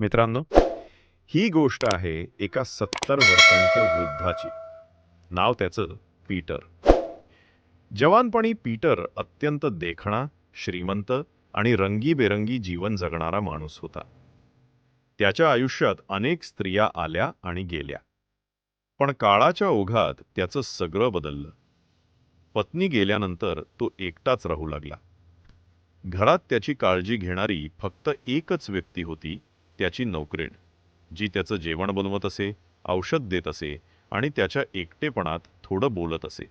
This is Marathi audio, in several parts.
मित्रांनो ही गोष्ट आहे एका सत्तर वर्षांच्या वृद्धाची. नाव त्याचं पीटर. जवानपणी पीटर अत्यंत देखणा श्रीमंत आणि रंगीबेरंगी जीवन जगणारा माणूस होता. त्याच्या आयुष्यात अनेक स्त्रिया आल्या आणि गेल्या. पण काळाच्या ओघात त्याचं सगळं बदललं. पत्नी गेल्यानंतर तो एकटाच राहू लागला. घरात त्याची काळजी घेणारी फक्त एकच व्यक्ती होती त्याची नोकरीण जी त्याचं जेवण बनवत असे औषध देत असे आणि त्याच्या एकटेपणात थोडं बोलत असे.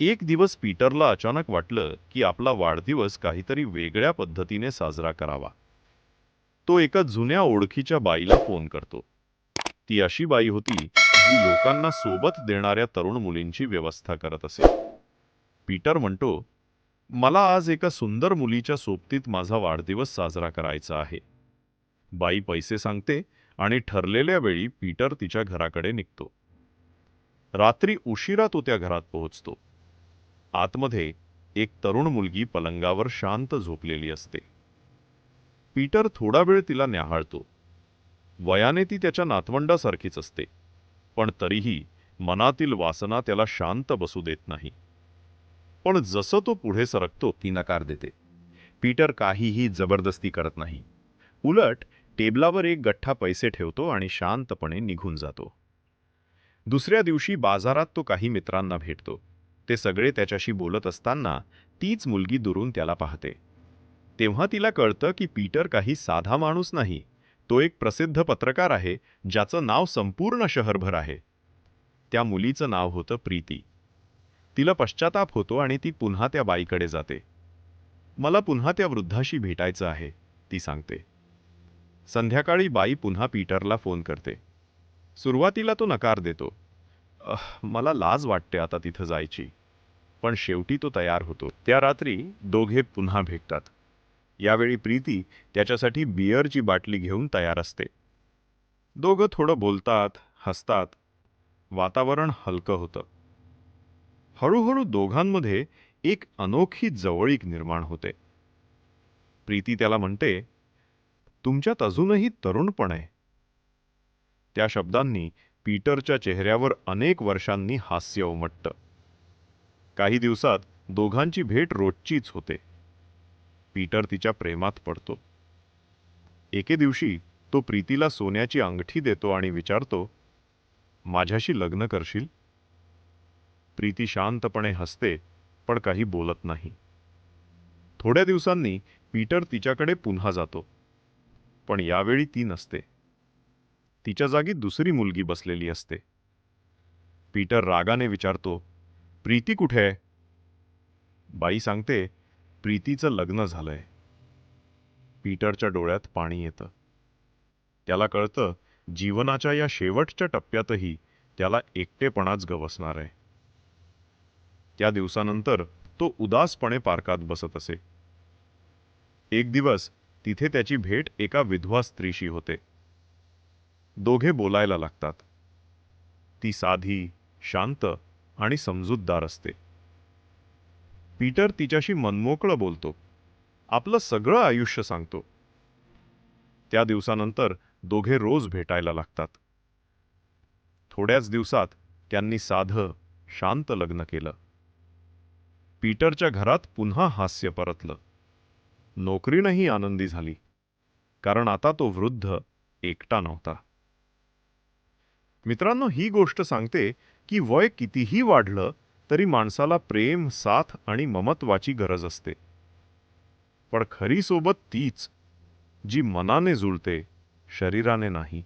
एक दिवस पीटरला अचानक वाटलं की आपला वाढदिवस काहीतरी वेगळ्या पद्धतीने साजरा करावा. तो एका जुन्या ओळखीच्या बाईला फोन करतो. ती अशी बाई होती जी लोकांना सोबत देणाऱ्या तरुण मुलींची व्यवस्था करत असे. पीटर म्हणतो मला आज एका सुंदर मुलीच्या सोबतीत माझा वाढदिवस साजरा करायचा आहे. बाई पैसे सांगते आणि ठरलेल्या वेळी पीटर तिच्या घराकडे निघतो. रात्री उशिरा तो त्या घरात पोहोचतो. आतमध्ये एक तरुण मुलगी पलंगावर शांत झोपलेली असते. पीटर थोडा वेळ तिला न्याहाळतो. वयाने ती त्याच्या नातवंडासारखीच असते पण तरीही मनातील वासना त्याला शांत बसू देत नाही. पण जसं तो पुढे सरकतो ती नकार देते. पीटर काहीही जबरदस्ती करत नाही. उलट टेबलावर एक गठ्ठा पैसे ठेवतो आणि शांतपणे निघून जातो. दुसऱ्या दिवशी बाजारात तो काही मित्रांना भेटतो. ते सगळे त्याच्याशी बोलत असताना तीच मुलगी दुरून त्याला पाहते. तेव्हा तिला कळतं की पीटर काही साधा माणूस नाही. तो एक प्रसिद्ध पत्रकार आहे ज्याचं नाव संपूर्ण शहरभर आहे. त्या मुलीचं नाव होतं प्रीती. तिला पश्चाताप होतो आणि ती पुन्हा त्या बाईकडे जाते. मला पुन्हा त्या वृद्धाशी भेटायचं आहे ती सांगते. संध्याकाळी बाई पुन्हा पीटरला फोन करते. सुरुवातीला तो नकार देतो. मला लाज वाटते आता तिथं जायची. पण शेवटी तो तयार होतो. त्या रात्री दोघे पुन्हा भेटतात. यावेळी प्रीती त्याच्यासाठी बियरची बाटली घेऊन तयार असते. दोघं थोडं बोलतात हसतात. वातावरण हलकं होतं. हळूहळू दोघांमध्ये एक अनोखी जवळीक निर्माण होते. प्रीती त्याला म्हणते तुमच्यात अजूनही तरुणपण आहे. त्या शब्दांनी पीटरच्या चेहऱ्यावर अनेक वर्षांनी हास्य उमटतं. काही दिवसात दोघांची भेट रोजचीच होते. पीटर तिच्या प्रेमात पडतो. एके दिवशी तो प्रीतीला सोन्याची अंगठी देतो आणि विचारतो माझ्याशी लग्न करशील? प्रीती शांतपणे हसते पण काही बोलत नाही. थोड्या दिवसांनी पीटर तिच्याकडे पुन्हा जातो. पण यावेळी ती नसते. तिच्या जागी दुसरी मुलगी बसलेली असते. पीटर रागाने विचारतो प्रीती कुठे आहे? बाई सांगते प्रीतीचं लग्न झालंय. पीटरच्या डोळ्यात पाणी येतं. त्याला कळतं जीवनाच्या या शेवटच्या टप्प्यातही त्याला एकटेपणाच गवसणार आहे. त्या दिवसानंतर तो उदासपणे पार्कात बसत असे. एक दिवस तिथे त्याची भेट एका विधवा स्त्रीशी होते. दोघे बोलायला लागतात. ती साधी शांत आणि समजूतदार असते. पीटर तिच्याशी मनमोकळं बोलतो. आपलं सगळं आयुष्य सांगतो. त्या दिवसानंतर दोघे रोज भेटायला लागतात. थोड्याच दिवसात त्यांनी साधं शांत लग्न केलं. पीटरच्या घरात पुन्हा हास्य परतलं. नोकरीनंही आनंदी झाली. कारण आता तो वृद्ध एकटा नव्हता. मित्रांनो ही गोष्ट सांगते की वय कितीही वाढलं तरी माणसाला प्रेम साथ आणि ममत्वाची गरज असते. पण खरी सोबत तीच जी मनाने जुळते शरीराने नाही.